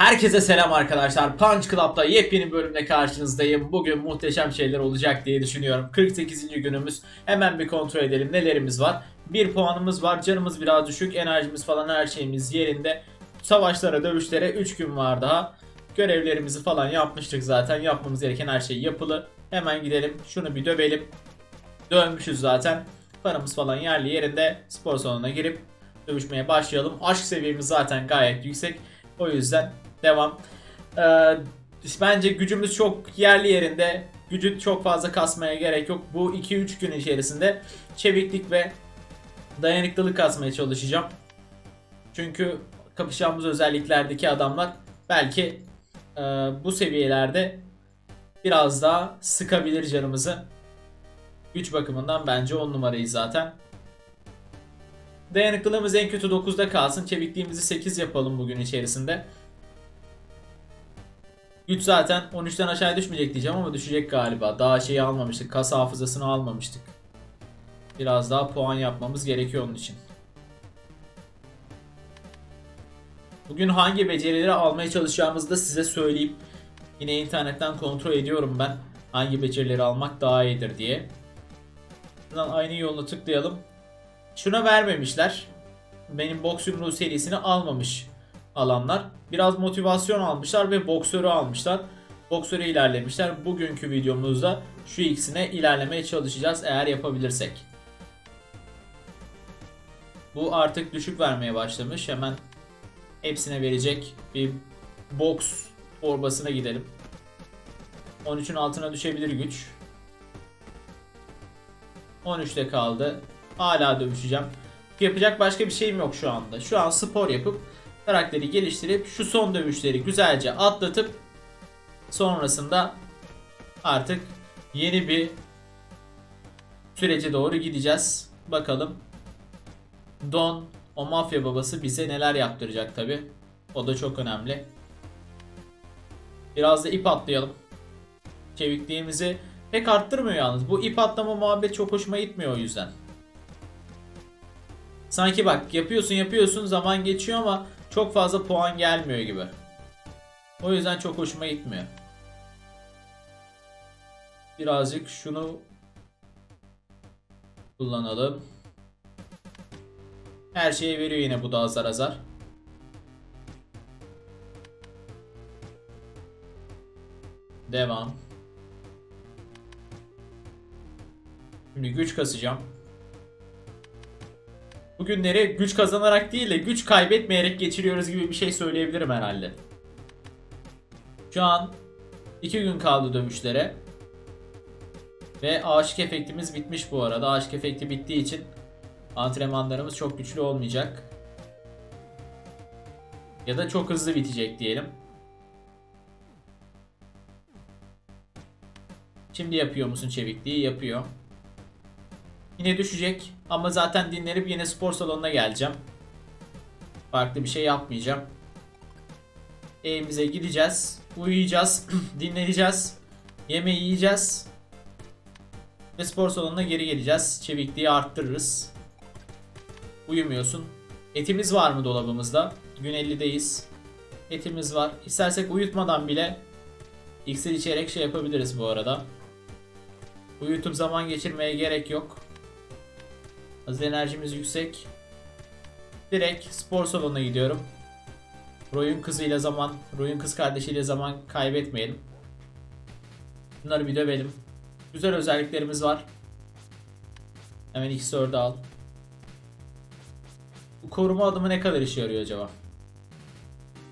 Herkese selam arkadaşlar. Punch Club'da yepyeni bölümle karşınızdayım. Bugün muhteşem şeyler olacak diye düşünüyorum. 48. günümüz. Hemen bir kontrol edelim nelerimiz var. Bir puanımız var. Canımız biraz düşük. Enerjimiz falan her şeyimiz yerinde. Savaşlara, dövüşlere 3 gün var daha. Görevlerimizi falan yapmıştık zaten. Yapmamız gereken her şey yapılı. Hemen gidelim. Şunu bir dövelim. Dövmüşüz zaten. Paramız falan yerli yerinde. Spor salonuna girip dövüşmeye başlayalım. Aşk seviyemiz zaten gayet yüksek. O yüzden devam. Ee, bence gücümüz çok yerli yerinde. Gücü çok fazla kasmaya gerek yok. Bu 2-3 gün içerisinde çeviklik ve dayanıklılık kasmaya çalışacağım. Çünkü kapışacağımız özelliklerdeki adamlar belki e, bu seviyelerde biraz daha sıkabilir canımızı. Güç bakımından bence 10 numarayız zaten. Dayanıklılığımız en kötü 9'da kalsın. Çevikliğimizi 8 yapalım bugün içerisinde. Güç zaten 13'ten aşağı düşmeyecek diyeceğim ama düşecek galiba. Daha şeyi almamıştık. Kas hafızasını almamıştık. Biraz daha puan yapmamız gerekiyor onun için. Bugün hangi becerileri almaya çalışacağımızı da size söyleyeyim. Yine internetten kontrol ediyorum ben. Hangi becerileri almak daha iyidir diye. Buradan aynı yoluna tıklayalım. Şuna vermemişler. Benim boks yumruğu serisini almamış alanlar. Biraz motivasyon almışlar ve boksörü almışlar. Boksörü ilerlemişler. Bugünkü videomuzda şu ikisine ilerlemeye çalışacağız eğer yapabilirsek. Bu artık düşük vermeye başlamış. Hemen hepsine verecek bir boks torbasına gidelim. 13'ün altına düşebilir güç. 13'te kaldı. Hala dövüşeceğim. Yapacak başka bir şeyim yok şu anda. Şu an spor yapıp karakteri geliştirip şu son dövüşleri güzelce atlatıp sonrasında artık yeni bir sürece doğru gideceğiz. Bakalım Don o mafya babası bize neler yaptıracak tabi. O da çok önemli. Biraz da ip atlayalım. Çevikliğimizi pek arttırmıyor yalnız. Bu ip atlama muhabbet çok hoşuma gitmiyor o yüzden. Sanki bak yapıyorsun yapıyorsun zaman geçiyor ama çok fazla puan gelmiyor gibi. O yüzden çok hoşuma gitmiyor. Birazcık şunu kullanalım. Her şeye veriyor yine bu da azar azar. Devam. Şimdi güç kasacağım. Bugünleri güç kazanarak değil de güç kaybetmeyerek geçiriyoruz gibi bir şey söyleyebilirim herhalde. Şu an 2 gün kaldı dövüşlere. Ve aşık efektimiz bitmiş bu arada. Aşık efekti bittiği için antrenmanlarımız çok güçlü olmayacak. Ya da çok hızlı bitecek diyelim. Şimdi yapıyor musun çevikliği? Yapıyor. Yine düşecek ama zaten dinlenip yine spor salonuna geleceğim. Farklı bir şey yapmayacağım. Evimize gideceğiz. Uyuyacağız. dinleneceğiz. Yemeği yiyeceğiz. Ve spor salonuna geri geleceğiz. Çevikliği arttırırız. Uyumuyorsun. Etimiz var mı dolabımızda? Gün 50'deyiz. Etimiz var. İstersek uyutmadan bile iksir içerek şey yapabiliriz bu arada. Uyutup zaman geçirmeye gerek yok. Hazır enerjimiz yüksek. Direkt spor salonuna gidiyorum. Roy'un kızıyla zaman, Roy'un kız kardeşiyle zaman kaybetmeyelim. Bunları bir dövelim. Güzel özelliklerimiz var. Hemen ilk sword'u al. Bu koruma adımı ne kadar işe yarıyor acaba?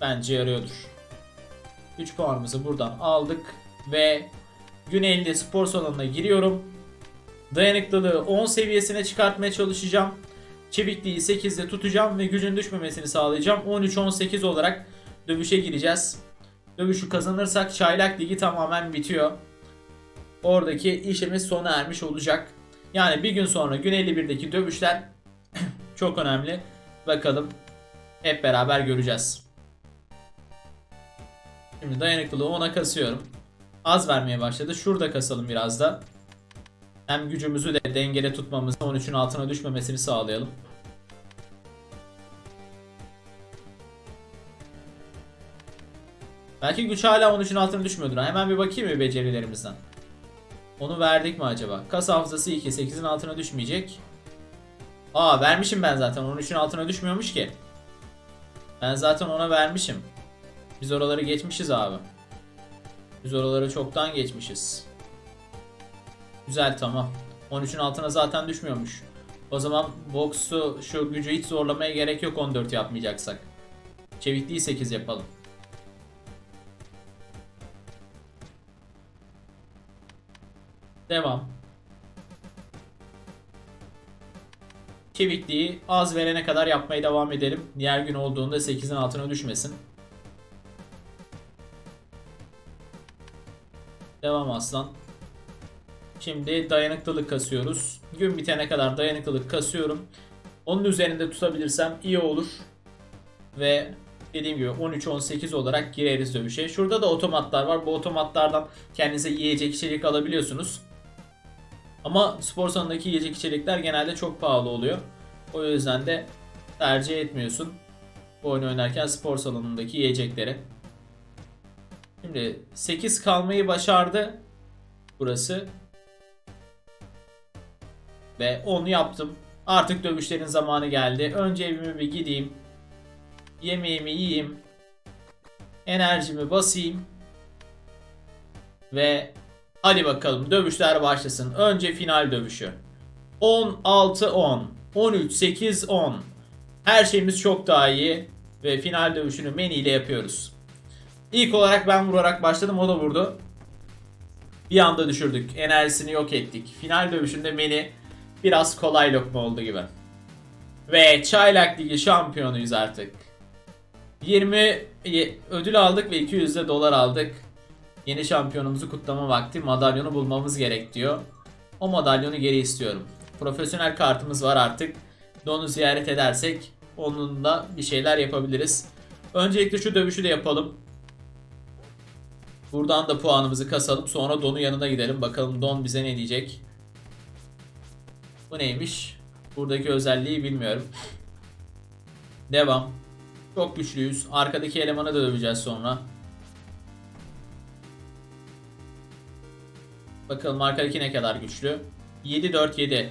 Bence yarıyordur. 3 puanımızı buradan aldık ve gün 50 spor salonuna giriyorum. Dayanıklılığı 10 seviyesine çıkartmaya çalışacağım. Çevikliği 8'de tutacağım ve gücün düşmemesini sağlayacağım. 13-18 olarak dövüşe gireceğiz. Dövüşü kazanırsak çaylak ligi tamamen bitiyor. Oradaki işimiz sona ermiş olacak. Yani bir gün sonra gün 51'deki dövüşler çok önemli. Bakalım hep beraber göreceğiz. Şimdi dayanıklılığı 10'a kasıyorum. Az vermeye başladı. Şurada kasalım biraz da. Hem gücümüzü de dengede tutmamızı 13'ün altına düşmemesini sağlayalım. Belki güç hala 13'ün altına düşmüyordur. Hemen bir bakayım mı becerilerimizden. Onu verdik mi acaba? Kas hafızası 2. 8'in altına düşmeyecek. Aa vermişim ben zaten. 13'ün altına düşmüyormuş ki. Ben zaten ona vermişim. Biz oraları geçmişiz abi. Biz oraları çoktan geçmişiz. Güzel tamam. 13'ün altına zaten düşmüyormuş. O zaman boksu şu gücü hiç zorlamaya gerek yok 14 yapmayacaksak. Çevikliği 8 yapalım. Devam. Çevikliği az verene kadar yapmaya devam edelim. Diğer gün olduğunda 8'in altına düşmesin. Devam aslan. Şimdi dayanıklılık kasıyoruz. Gün bitene kadar dayanıklılık kasıyorum. Onun üzerinde tutabilirsem iyi olur. Ve dediğim gibi 13-18 olarak gireriz dövüşe. Şurada da otomatlar var. Bu otomatlardan kendinize yiyecek içecek alabiliyorsunuz. Ama spor salonundaki yiyecek içecekler genelde çok pahalı oluyor. O yüzden de tercih etmiyorsun. Bu oyunu oynarken spor salonundaki yiyecekleri. Şimdi 8 kalmayı başardı. Burası. Ve onu yaptım. Artık dövüşlerin zamanı geldi. Önce evime bir gideyim. Yemeğimi yiyeyim. Enerjimi basayım. Ve hadi bakalım dövüşler başlasın. Önce final dövüşü. 16-10. 13-8-10. Her şeyimiz çok daha iyi. Ve final dövüşünü Manny ile yapıyoruz. İlk olarak ben vurarak başladım. O da vurdu. Bir anda düşürdük. Enerjisini yok ettik. Final dövüşünde Manny biraz kolay lokma oldu gibi. Ve Çaylak Ligi şampiyonuyuz artık. 20 ye- ödül aldık ve 200 de dolar aldık. Yeni şampiyonumuzu kutlama vakti madalyonu bulmamız gerek diyor. O madalyonu geri istiyorum. Profesyonel kartımız var artık. Don'u ziyaret edersek onunla bir şeyler yapabiliriz. Öncelikle şu dövüşü de yapalım. Buradan da puanımızı kasalım. Sonra Don'un yanına gidelim. Bakalım Don bize ne diyecek. Bu neymiş? Buradaki özelliği bilmiyorum. Devam. Çok güçlüyüz. Arkadaki elemanı da döveceğiz sonra. Bakalım arkadaki ne kadar güçlü. 7-4-7.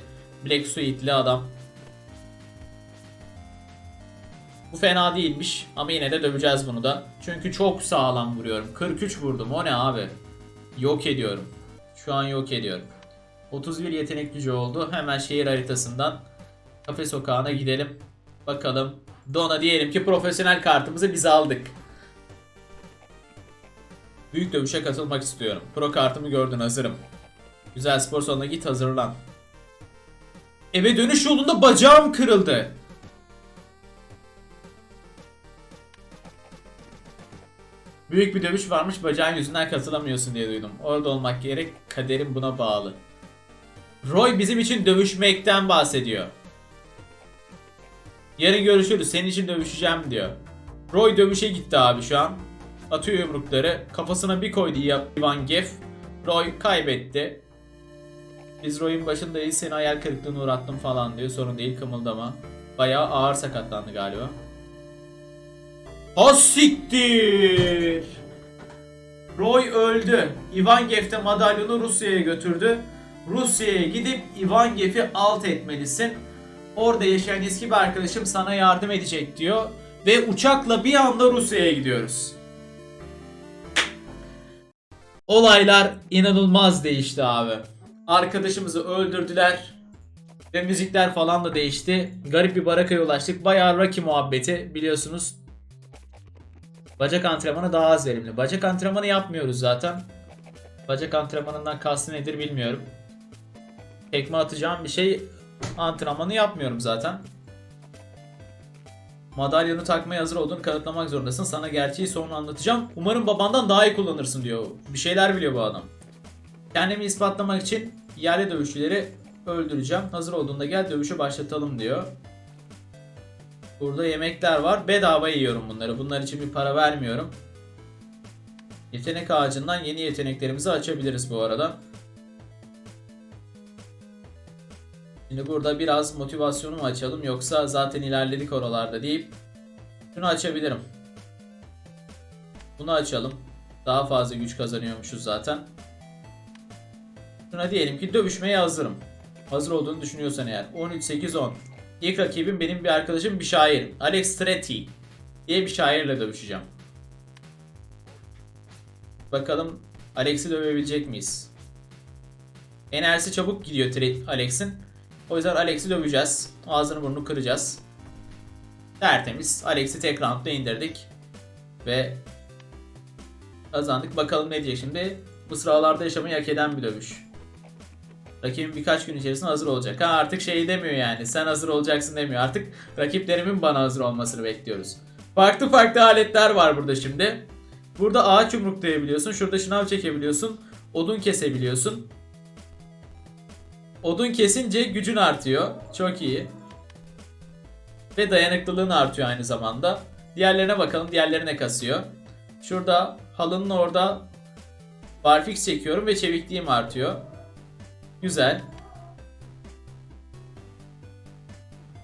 Black Suite'li adam. Bu fena değilmiş ama yine de döveceğiz bunu da. Çünkü çok sağlam vuruyorum. 43 vurdum. O ne abi? Yok ediyorum. Şu an yok ediyorum. 31 yetenek oldu. Hemen şehir haritasından kafe sokağına gidelim. Bakalım. Dona diyelim ki profesyonel kartımızı biz aldık. Büyük dövüşe katılmak istiyorum. Pro kartımı gördün hazırım. Güzel spor salonuna git hazırlan. Eve dönüş yolunda bacağım kırıldı. Büyük bir dövüş varmış bacağın yüzünden katılamıyorsun diye duydum. Orada olmak gerek kaderim buna bağlı. Roy bizim için dövüşmekten bahsediyor. Yarın görüşürüz senin için dövüşeceğim diyor. Roy dövüşe gitti abi şu an. Atıyor yumrukları. Kafasına bir koydu Ivan Geff. Roy kaybetti. Biz Roy'un başındayız seni hayal kırıklığına uğrattım falan diyor. Sorun değil kımıldama. Bayağı ağır sakatlandı galiba. Ha. Roy öldü. Ivan Geff de madalyonu Rusya'ya götürdü. Rusya'ya gidip Ivan Geff'i alt etmelisin. Orada yaşayan eski bir arkadaşım sana yardım edecek diyor. Ve uçakla bir anda Rusya'ya gidiyoruz. Olaylar inanılmaz değişti abi. Arkadaşımızı öldürdüler. Ve müzikler falan da değişti. Garip bir barakaya ulaştık. Bayağı Rocky muhabbeti biliyorsunuz. Bacak antrenmanı daha az verimli. Bacak antrenmanı yapmıyoruz zaten. Bacak antrenmanından kastı nedir bilmiyorum. Tekme atacağım bir şey antrenmanı yapmıyorum zaten. Madalyonu takmaya hazır olduğunu kanıtlamak zorundasın. Sana gerçeği sonra anlatacağım. Umarım babandan daha iyi kullanırsın diyor. Bir şeyler biliyor bu adam. Kendimi ispatlamak için yerli dövüşçüleri öldüreceğim. Hazır olduğunda gel dövüşü başlatalım diyor. Burada yemekler var. Bedava yiyorum bunları. Bunlar için bir para vermiyorum. Yetenek ağacından yeni yeteneklerimizi açabiliriz bu arada. Şimdi burada biraz motivasyonumu açalım yoksa zaten ilerledik oralarda deyip şunu açabilirim. Bunu açalım. Daha fazla güç kazanıyormuşuz zaten. Şuna diyelim ki dövüşmeye hazırım. Hazır olduğunu düşünüyorsan eğer. 13-8-10. İlk rakibim benim bir arkadaşım bir şair. Alex Tretti diye bir şairle dövüşeceğim. Bakalım Alex'i dövebilecek miyiz? Enerjisi çabuk gidiyor Alex'in. O yüzden Alex'i döveceğiz. Ağzını burnunu kıracağız. Tertemiz. Alex'i tek roundda indirdik. Ve kazandık. Bakalım ne diyecek şimdi. Bu sıralarda yaşamayı hak eden bir dövüş. Rakibim birkaç gün içerisinde hazır olacak. Ha artık şey demiyor yani. Sen hazır olacaksın demiyor. Artık rakiplerimin bana hazır olmasını bekliyoruz. Farklı farklı aletler var burada şimdi. Burada ağaç yumruklayabiliyorsun. Şurada şınav çekebiliyorsun. Odun kesebiliyorsun. Odun kesince gücün artıyor. Çok iyi. Ve dayanıklılığın artıyor aynı zamanda. Diğerlerine bakalım. Diğerlerine kasıyor. Şurada halının orada barfix çekiyorum ve çevikliğim artıyor. Güzel.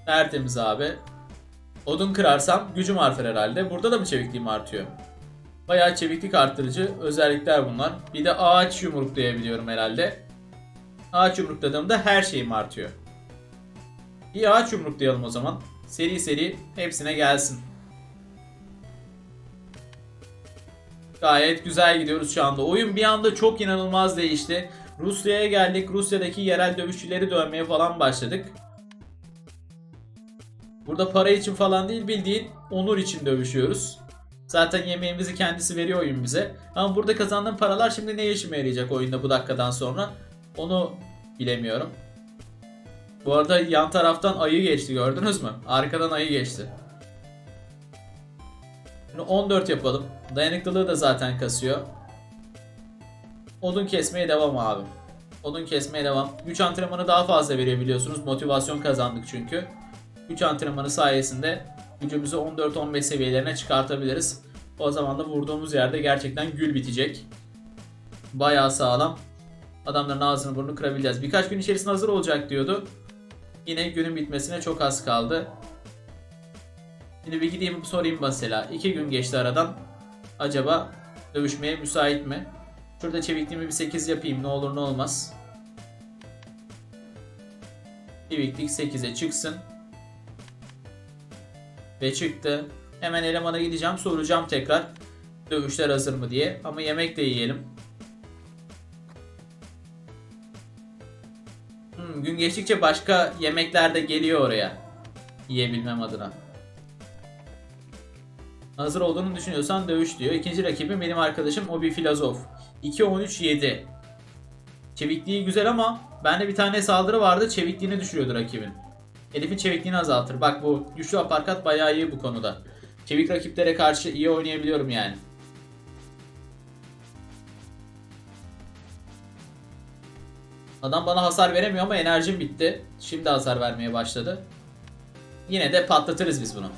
Tertemiz abi. Odun kırarsam gücüm artar herhalde. Burada da mı çevikliğim artıyor? Bayağı çeviklik arttırıcı özellikler bunlar. Bir de ağaç yumruklayabiliyorum herhalde. Ağaç yumrukladığımda her şeyim artıyor. Bir ağaç yumruklayalım o zaman. Seri seri hepsine gelsin. Gayet güzel gidiyoruz şu anda. Oyun bir anda çok inanılmaz değişti. Rusya'ya geldik. Rusya'daki yerel dövüşçüleri dövmeye falan başladık. Burada para için falan değil bildiğin onur için dövüşüyoruz. Zaten yemeğimizi kendisi veriyor oyun bize. Ama burada kazandığım paralar şimdi ne işime yarayacak oyunda bu dakikadan sonra? Onu bilemiyorum. Bu arada yan taraftan ayı geçti gördünüz mü? Arkadan ayı geçti. Şimdi 14 yapalım. Dayanıklılığı da zaten kasıyor. Odun kesmeye devam abi. Odun kesmeye devam. Güç antrenmanı daha fazla veriyor biliyorsunuz. Motivasyon kazandık çünkü. Güç antrenmanı sayesinde gücümüzü 14-15 seviyelerine çıkartabiliriz. O zaman da vurduğumuz yerde gerçekten gül bitecek. Bayağı sağlam. Adamların ağzını burnunu kırabileceğiz. Birkaç gün içerisinde hazır olacak diyordu. Yine günün bitmesine çok az kaldı. Şimdi bir gideyim sorayım mesela. İki gün geçti aradan. Acaba dövüşmeye müsait mi? Şurada çevikliğimi bir 8 yapayım ne olur ne olmaz. Çeviklik 8'e çıksın. Ve çıktı. Hemen elemana gideceğim soracağım tekrar. Dövüşler hazır mı diye. Ama yemek de yiyelim. Gün geçtikçe başka yemekler de geliyor oraya. Yiyebilmem adına. Hazır olduğunu düşünüyorsan dövüş diyor. İkinci rakibim benim arkadaşım o bir filozof. 2-13-7. Çevikliği güzel ama bende bir tane saldırı vardı çevikliğini düşürüyordu rakibin. Herifin çevikliğini azaltır. Bak bu güçlü aparkat bayağı iyi bu konuda. Çevik rakiplere karşı iyi oynayabiliyorum yani. Adam bana hasar veremiyor ama enerjim bitti. Şimdi hasar vermeye başladı. Yine de patlatırız biz bunu.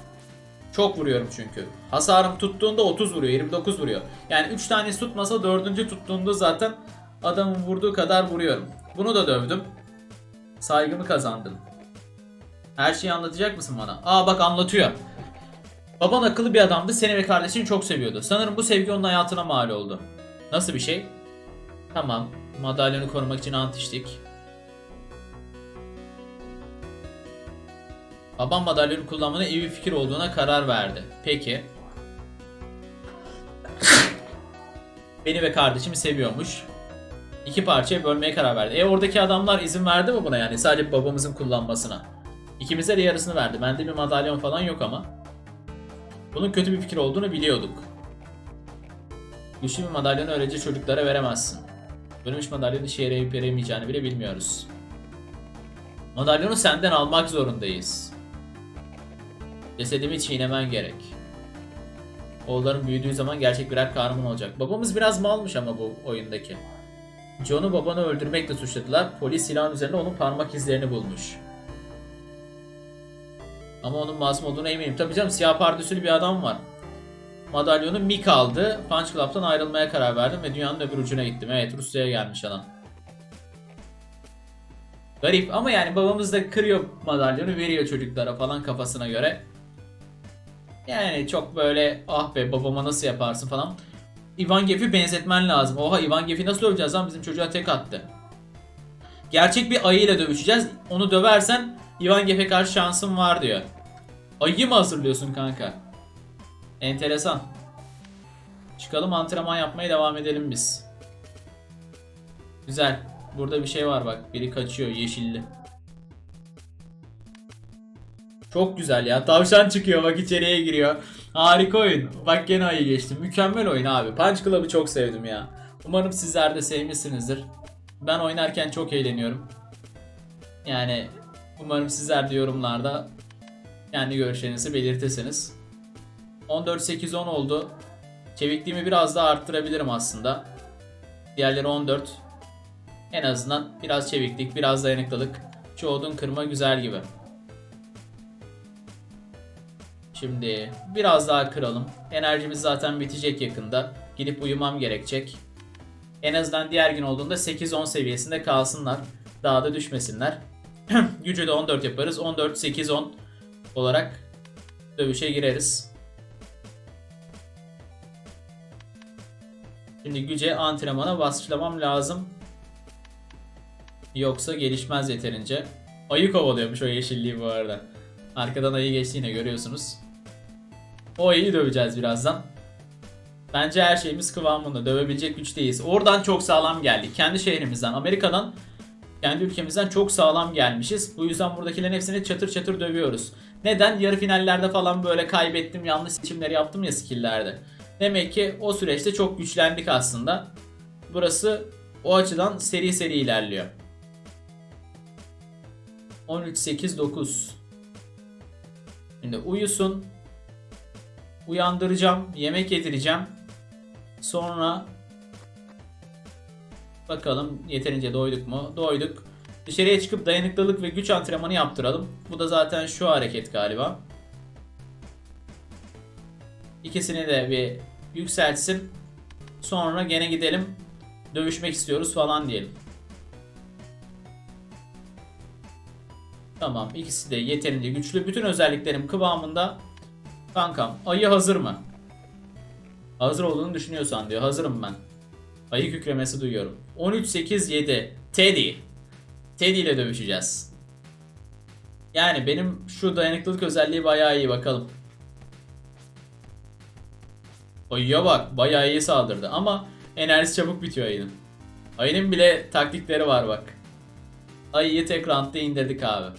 Çok vuruyorum çünkü. Hasarım tuttuğunda 30 vuruyor, 29 vuruyor. Yani 3 tanesi tutmasa 4. tuttuğunda zaten adamın vurduğu kadar vuruyorum. Bunu da dövdüm. Saygımı kazandım. Her şeyi anlatacak mısın bana? Aa bak anlatıyor. Baban akıllı bir adamdı. Seni ve kardeşini çok seviyordu. Sanırım bu sevgi onun hayatına mal oldu. Nasıl bir şey? Tamam. Madalyonu korumak için ant içtik. Babam madalyonu kullanmanın iyi bir fikir olduğuna karar verdi. Peki. Beni ve kardeşimi seviyormuş. İki parçaya bölmeye karar verdi. E oradaki adamlar izin verdi mi buna yani sadece babamızın kullanmasına? İkimize de yarısını verdi. Bende bir madalyon falan yok ama. Bunun kötü bir fikir olduğunu biliyorduk. Güçlü bir madalyonu öylece çocuklara veremezsin. Bölünmüş madalyonun işe yarayıp yarayamayacağını bile bilmiyoruz. Madalyonu senden almak zorundayız. Cesedimi çiğnemen gerek. Oğulların büyüdüğü zaman gerçek birer kahraman olacak. Babamız biraz malmış ama bu oyundaki. John'u babanı öldürmekle suçladılar. Polis silahın üzerinde onun parmak izlerini bulmuş. Ama onun masum olduğuna eminim. Tabii canım siyah pardösülü bir adam var. Madalyonu Mick aldı. Punch Club'tan ayrılmaya karar verdim ve dünyanın öbür ucuna gittim. Evet Rusya'ya gelmiş adam. Garip ama yani babamız da kırıyor madalyonu veriyor çocuklara falan kafasına göre. Yani çok böyle ah be babama nasıl yaparsın falan. Ivan Gef'i benzetmen lazım. Oha Ivan Gef'i nasıl döveceğiz lan bizim çocuğa tek attı. Gerçek bir ayıyla dövüşeceğiz. Onu döversen Ivan Gef'e karşı şansın var diyor. Ayı mı hazırlıyorsun kanka? Enteresan. Çıkalım antrenman yapmaya devam edelim biz. Güzel. Burada bir şey var bak. Biri kaçıyor yeşilli. Çok güzel ya. Tavşan çıkıyor bak içeriye giriyor. Harika oyun. Bak gene ayı geçtim. Mükemmel oyun abi. Punch Club'ı çok sevdim ya. Umarım sizler de sevmişsinizdir. Ben oynarken çok eğleniyorum. Yani umarım sizler de yorumlarda kendi görüşlerinizi belirtirseniz. 14-8-10 oldu. Çevikliğimi biraz daha arttırabilirim aslında. Diğerleri 14. En azından biraz çeviklik, biraz dayanıklılık. Şu odun kırma güzel gibi. Şimdi biraz daha kıralım. Enerjimiz zaten bitecek yakında. Gidip uyumam gerekecek. En azından diğer gün olduğunda 8-10 seviyesinde kalsınlar. Daha da düşmesinler. Gücü de 14 yaparız. 14-8-10 olarak dövüşe gireriz. Şimdi güce antrenmana başlamam lazım. Yoksa gelişmez yeterince. Ayı kovalıyormuş o yeşilliği bu arada. Arkadan ayı geçti yine görüyorsunuz. O ayıyı döveceğiz birazdan. Bence her şeyimiz kıvamında. Dövebilecek güçteyiz. Oradan çok sağlam geldik. Kendi şehrimizden, Amerika'dan, kendi ülkemizden çok sağlam gelmişiz. Bu yüzden buradakilerin hepsini çatır çatır dövüyoruz. Neden? Yarı finallerde falan böyle kaybettim, yanlış seçimleri yaptım ya skill'lerde. Demek ki o süreçte çok güçlendik aslında. Burası o açıdan seri seri ilerliyor. 13 8 9 Şimdi uyusun. Uyandıracağım, yemek yedireceğim. Sonra bakalım yeterince doyduk mu? Doyduk. Dışarıya çıkıp dayanıklılık ve güç antrenmanı yaptıralım. Bu da zaten şu hareket galiba. İkisini de bir yükseltsin. Sonra gene gidelim. Dövüşmek istiyoruz falan diyelim. Tamam ikisi de yeterince güçlü. Bütün özelliklerim kıvamında. Kankam ayı hazır mı? Hazır olduğunu düşünüyorsan diyor. Hazırım ben. Ayı kükremesi duyuyorum. 13-8-7 Teddy. Teddy ile dövüşeceğiz. Yani benim şu dayanıklılık özelliği bayağı iyi bakalım. Ayıya bak bayağı iyi saldırdı ama enerjisi çabuk bitiyor ayının. Ayının bile taktikleri var bak. Ayıyı tek roundda indirdik abi.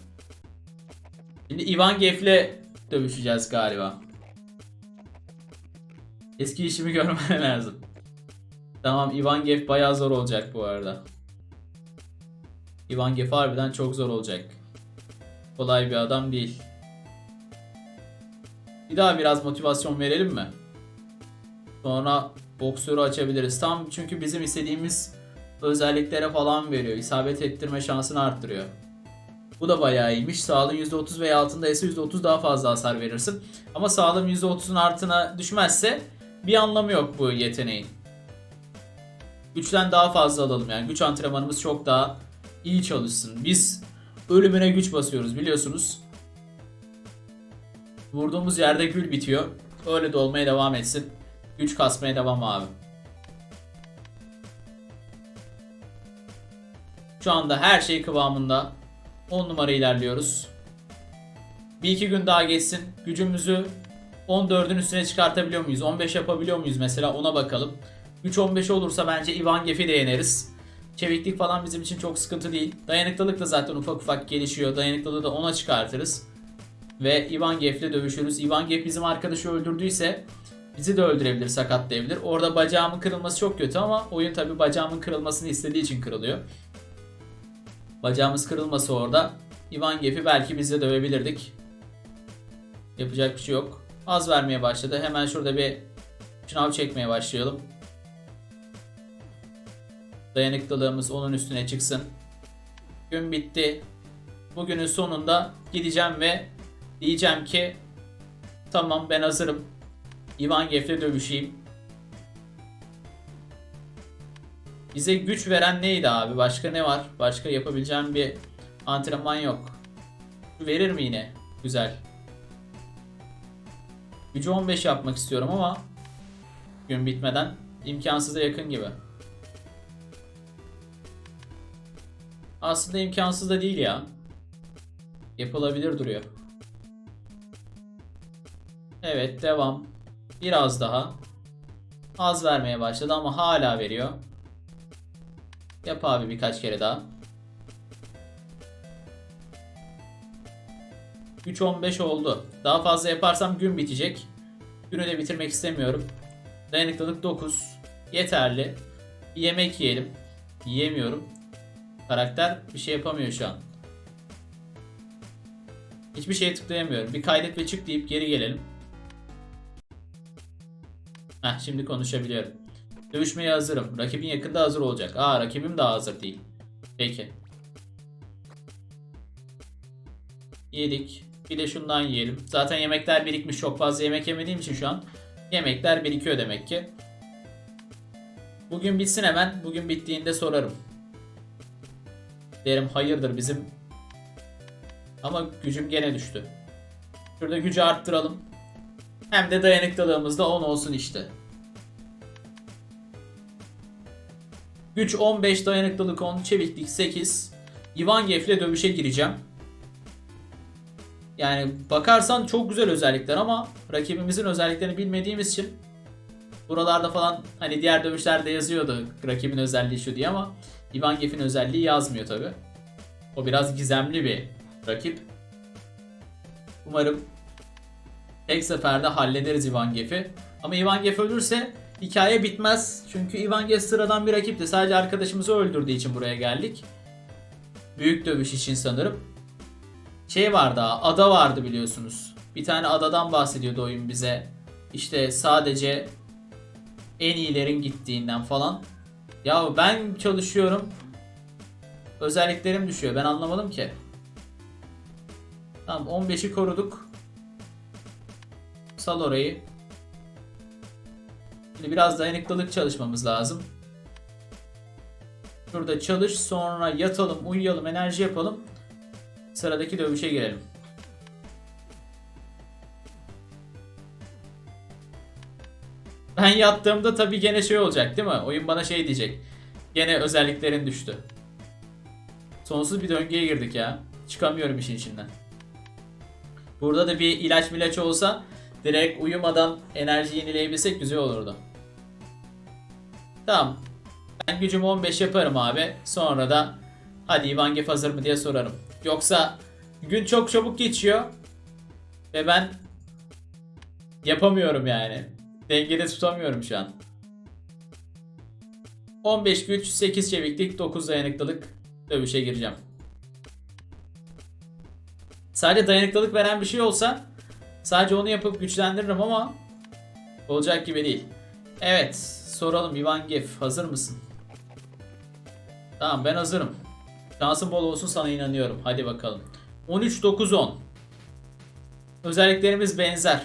Şimdi Ivan Gef'le dövüşeceğiz galiba. Eski işimi görmem lazım. Tamam Ivan Gef bayağı zor olacak bu arada. Ivan Gef harbiden çok zor olacak. Kolay bir adam değil. Bir daha biraz motivasyon verelim mi? Sonra boksörü açabiliriz. Tam çünkü bizim istediğimiz özelliklere falan veriyor. İsabet ettirme şansını arttırıyor. Bu da bayağı iyiymiş. Sağlığın %30 veya altında ise %30 daha fazla hasar verirsin. Ama sağlığın %30'un altına düşmezse bir anlamı yok bu yeteneğin. Güçten daha fazla alalım yani. Güç antrenmanımız çok daha iyi çalışsın. Biz ölümüne güç basıyoruz biliyorsunuz. Vurduğumuz yerde gül bitiyor. Öyle de olmaya devam etsin. Güç kasmaya devam abi. Şu anda her şey kıvamında. 10 numara ilerliyoruz. Bir iki gün daha geçsin. Gücümüzü 14'ün üstüne çıkartabiliyor muyuz? 15 yapabiliyor muyuz mesela ona bakalım. Güç 15 olursa bence Ivan Gef'i de yeneriz. Çeviklik falan bizim için çok sıkıntı değil. Dayanıklılık da zaten ufak ufak gelişiyor. Dayanıklılığı da 10'a çıkartırız. Ve Ivan Gef'le dövüşürüz. Ivan Gef bizim arkadaşı öldürdüyse bizi de öldürebilir, sakatlayabilir. Orada bacağımın kırılması çok kötü ama oyun tabi bacağımın kırılmasını istediği için kırılıyor. Bacağımız kırılması orada. Ivan Gef'i belki biz de dövebilirdik. Yapacak bir şey yok. Az vermeye başladı. Hemen şurada bir şınav çekmeye başlayalım. Dayanıklılığımız onun üstüne çıksın. Gün bitti. Bugünün sonunda gideceğim ve diyeceğim ki tamam ben hazırım. Ivan Gef'le dövüşeyim. Bize güç veren neydi abi? Başka ne var? Başka yapabileceğim bir antrenman yok. Verir mi yine? Güzel. Gücü 15 yapmak istiyorum ama gün bitmeden imkansıza yakın gibi. Aslında imkansız da değil ya. Yapılabilir duruyor. Evet devam. Biraz daha. Az vermeye başladı ama hala veriyor. Yap abi birkaç kere daha. 3-15 oldu. Daha fazla yaparsam gün bitecek. Günü de bitirmek istemiyorum. Dayanıklılık 9. Yeterli. Bir yemek yiyelim. Yiyemiyorum. Karakter bir şey yapamıyor şu an. Hiçbir şeye tıklayamıyorum. Bir kaydet ve çık deyip geri gelelim. Heh şimdi konuşabiliyorum. Dövüşmeye hazırım. Rakibin yakında hazır olacak. Aa rakibim daha hazır değil. Peki. Yedik. Bir de şundan yiyelim. Zaten yemekler birikmiş. Çok fazla yemek yemediğim için şu an yemekler birikiyor demek ki. Bugün bitsin hemen. Bugün bittiğinde sorarım. Derim hayırdır bizim. Ama gücüm gene düştü. Şurada gücü arttıralım. Hem de dayanıklılığımız da 10 olsun işte. Güç 15, dayanıklılık 10, çeviklik 8. Ivangev'le dövüşe gireceğim. Yani bakarsan çok güzel özellikler ama rakibimizin özelliklerini bilmediğimiz için buralarda falan hani diğer dövüşlerde yazıyordu rakibin özelliği şu diye ama Ivangev'in özelliği yazmıyor tabi. O biraz gizemli bir rakip. Umarım tek seferde hallederiz Ivangev'i. Ama Ivangev ölürse hikaye bitmez. Çünkü Ivangev sıradan bir rakipti. Sadece arkadaşımızı öldürdüğü için buraya geldik. Büyük dövüş için sanırım. Şey vardı, ada vardı biliyorsunuz. Bir tane adadan bahsediyordu oyun bize. İşte sadece en iyilerin gittiğinden falan. Ya ben çalışıyorum. Özelliklerim düşüyor. Ben anlamadım ki. Tamam 15'i koruduk. Sal orayı. Şimdi biraz dayanıklılık çalışmamız lazım. Şurada çalış sonra yatalım uyuyalım enerji yapalım. Sıradaki dövüşe girelim. Ben yattığımda tabii gene şey olacak değil mi? Oyun bana şey diyecek. Gene özelliklerin düştü. Sonsuz bir döngüye girdik ya. Çıkamıyorum işin içinden. Burada da bir ilaç milaç olsa direkt uyumadan enerji yenileyebilsek güzel olurdu. Tamam. Ben gücümü 15 yaparım abi. Sonra da hadi Ivangev hazır mı diye sorarım. Yoksa gün çok çabuk geçiyor. Ve ben yapamıyorum yani. Dengede tutamıyorum şu an. 15 güç, 8 çeviklik, 9 dayanıklılık dövüşe gireceğim. Sadece dayanıklılık veren bir şey olsa sadece onu yapıp güçlendiririm ama olacak gibi değil. Evet, soralım Ivangev hazır mısın? Tamam ben hazırım. Şansın bol olsun sana inanıyorum. Hadi bakalım. 13 9 10. Özelliklerimiz benzer.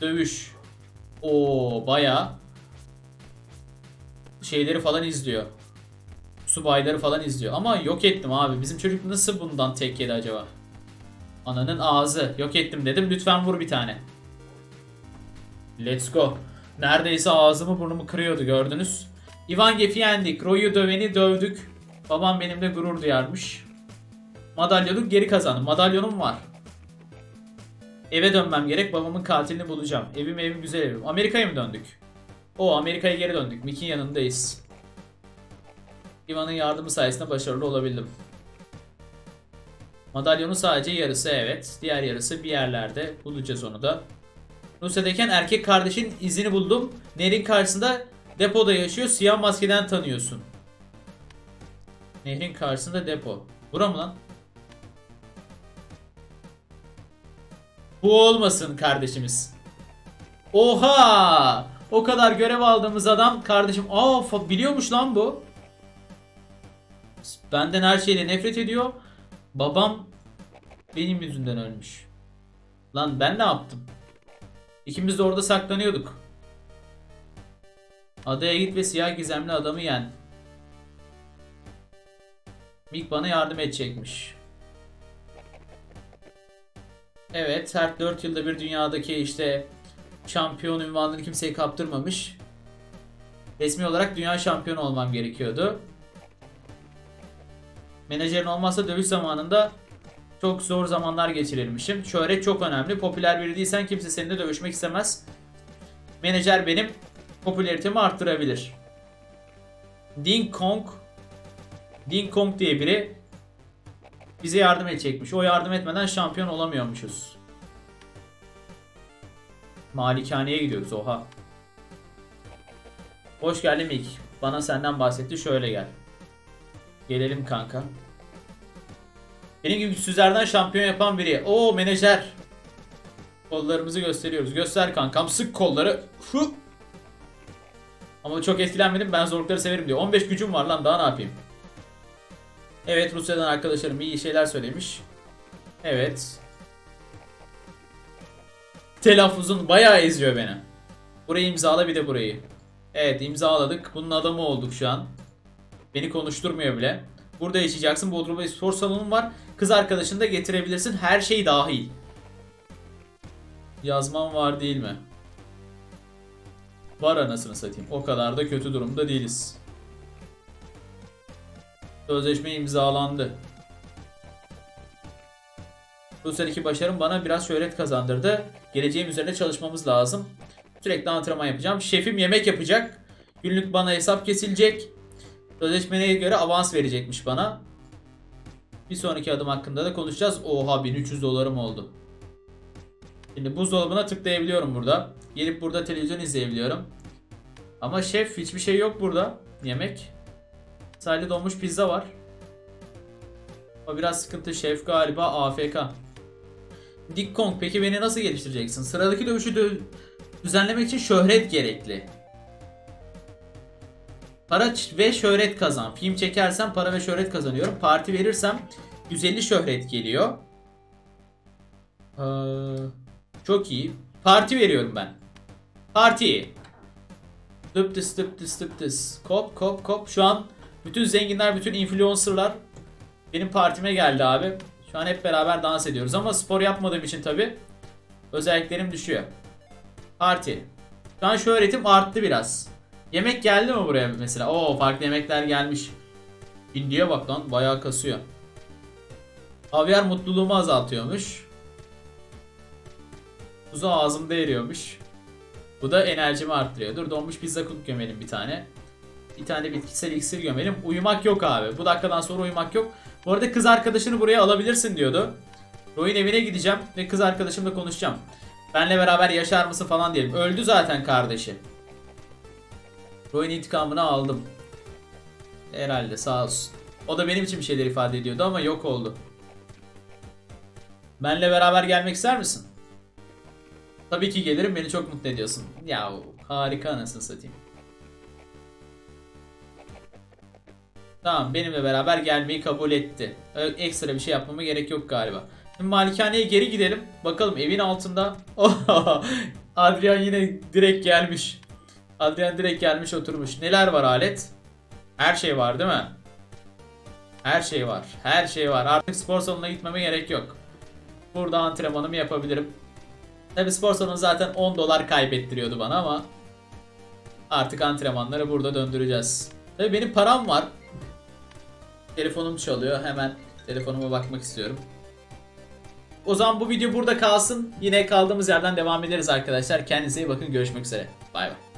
Dövüş. O baya şeyleri falan izliyor. Subayları falan izliyor. Ama yok ettim abi. Bizim çocuk nasıl bundan tek yedi acaba? Ananın ağzı. Yok ettim dedim. Lütfen vur bir tane. Let's go. Neredeyse ağzımı burnumu kırıyordu gördünüz. Ivangev'i yendik. Roy'u döveni dövdük. Babam benimle gurur duyarmış. Madalyonu geri kazandım. Madalyonum var. Eve dönmem gerek. Babamın katilini bulacağım. Evim evim güzel evim. Amerika'ya mı döndük? O Amerika'ya geri döndük. Mick'in yanındayız. Ivan'ın yardımı sayesinde başarılı olabildim. Madalyonun sadece yarısı evet. Diğer yarısı bir yerlerde. Bulacağız onu da. Rusya'dayken erkek kardeşin izini buldum. Nehrin karşısında depoda yaşıyor. Siyah maskeden tanıyorsun. Nehrin karşısında depo. Bura mı lan? Bu olmasın kardeşimiz. Oha! O kadar görev aldığımız adam kardeşim. Aa biliyormuş lan bu. Benden her şeyle nefret ediyor. Babam benim yüzümden ölmüş. Lan ben ne yaptım? İkimiz de orada saklanıyorduk. Adaya git ve siyah gizemli adamı yen. Mick bana yardım edecekmiş. Evet, her 4 yılda bir dünyadaki işte şampiyon ünvanını kimseye kaptırmamış. Resmi olarak dünya şampiyonu olmam gerekiyordu. Menajerin olmazsa dövüş zamanında çok zor zamanlar geçirirmişim. Şöhret çok önemli. Popüler biri değilsen kimse seninle dövüşmek istemez. Menajer benim popülaritemi arttırabilir. Ding Kong Ding Kong diye biri bize yardım edecekmiş. O yardım etmeden şampiyon olamıyormuşuz. Malikaneye gidiyoruz oha. Hoş geldin Mick. Bana senden bahsetti. Şöyle gel. Gelelim kanka. Benim gibi güçsüzlerden şampiyon yapan biri. Oo menajer. Kollarımızı gösteriyoruz. Göster kankam. Sık kolları. Hı. Ama çok etkilenmedim. Ben zorlukları severim diyor. 15 gücüm var lan daha ne yapayım? Evet Rusya'dan arkadaşlarım iyi şeyler söylemiş. Evet. Telaffuzun bayağı eziyor beni. Burayı imzala bir de burayı. Evet imzaladık. Bunun adamı olduk şu an. Beni konuşturmuyor bile. Burada yaşayacaksın. Bodrum'da spor salonu var. Kız arkadaşını da getirebilirsin. Her şey dahil. Yazmam var değil mi? Var anasını satayım. O kadar da kötü durumda değiliz. Sözleşme imzalandı. Bu seneki başarım bana biraz şöhret kazandırdı. Geleceğim üzerine çalışmamız lazım. Sürekli antrenman yapacağım. Şefim yemek yapacak. Günlük bana hesap kesilecek. Sözleşmeye göre avans verecekmiş bana. Bir sonraki adım hakkında da konuşacağız. Oha 1300 dolarım oldu. Şimdi buzdolabına tıklayabiliyorum burada. Gelip burada televizyon izleyebiliyorum. Ama şef hiçbir şey yok burada. Yemek. Sadece donmuş pizza var. O biraz sıkıntı. Şef galiba AFK. Dick Kong peki beni nasıl geliştireceksin? Sıradaki dövüşü dö- düzenlemek için şöhret gerekli. Para ve şöhret kazan. Film çekersem para ve şöhret kazanıyorum. Parti verirsem 150 şöhret geliyor. Ee, çok iyi. Parti veriyorum ben. Parti. Dıp dıs dıp dıs dıp dıs. Kop kop kop. Şu an bütün zenginler, bütün influencerlar benim partime geldi abi. Şu an hep beraber dans ediyoruz ama spor yapmadığım için tabi özelliklerim düşüyor. Parti. Şu an şöhretim arttı biraz. Yemek geldi mi buraya mesela? Oo farklı yemekler gelmiş. Hindiye bak lan bayağı kasıyor. Havyar mutluluğumu azaltıyormuş. Tuzu ağzımda eriyormuş. Bu da enerjimi arttırıyor. Dur donmuş pizza kut gömelim bir tane. Bir tane bitkisel iksir gömelim. Uyumak yok abi. Bu dakikadan sonra uyumak yok. Bu arada kız arkadaşını buraya alabilirsin diyordu. Roy'un evine gideceğim ve kız arkadaşımla konuşacağım. Benle beraber yaşar mısın falan diyelim. Öldü zaten kardeşi. Roy'un intikamını aldım. Herhalde sağ olsun. O da benim için bir şeyler ifade ediyordu ama yok oldu. Benle beraber gelmek ister misin? Tabii ki gelirim beni çok mutlu ediyorsun. Ya harika anasını satayım. Tamam benimle beraber gelmeyi kabul etti. Ekstra bir şey yapmama gerek yok galiba. Şimdi malikaneye geri gidelim. Bakalım evin altında. Adrian yine direkt gelmiş. Adrian direkt gelmiş oturmuş. Neler var alet? Her şey var değil mi? Her şey var. Her şey var. Artık spor salonuna gitmeme gerek yok. Burada antrenmanımı yapabilirim. Tabi spor salonu zaten 10 dolar kaybettiriyordu bana ama artık antrenmanları burada döndüreceğiz. Tabi benim param var. Telefonum çalıyor. Hemen telefonuma bakmak istiyorum. O zaman bu video burada kalsın. Yine kaldığımız yerden devam ederiz arkadaşlar. Kendinize iyi bakın. Görüşmek üzere. Bay bay.